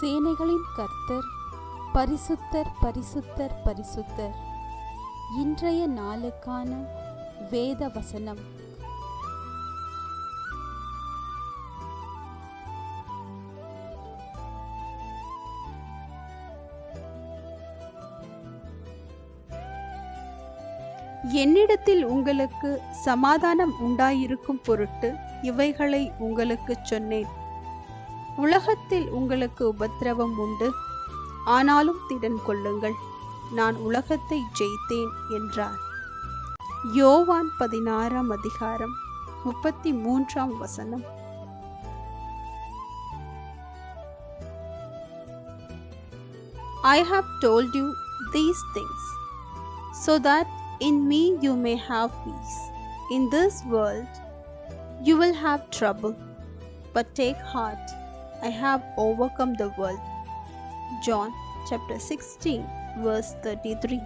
சேனைகளின் கர்த்தர் பரிசுத்தர் பரிசுத்தர் பரிசுத்தர். இன்றைய நாளுக்கான வேத வசனம். என்னிடத்தில் உங்களுக்கு சமாதானம் உண்டாயிருக்கும் பொருட்டு இவைகளை உங்களுக்குச் சொன்னேன். உலகத்தில் உங்களுக்கு உபத்திரவம் உண்டு ஆனாலும் திடன் கொள்ளுங்கள் நான் உலகத்தை ஜெயித்தேன் என்றார் யோவான் பதினாறாம் அதிகாரம் முப்பத்தி மூன்றாம் வசனம் I have told you these things so that in me you may have peace. In this world you will have trouble, but take heart, I have overcome the world. John chapter 16, verse 33.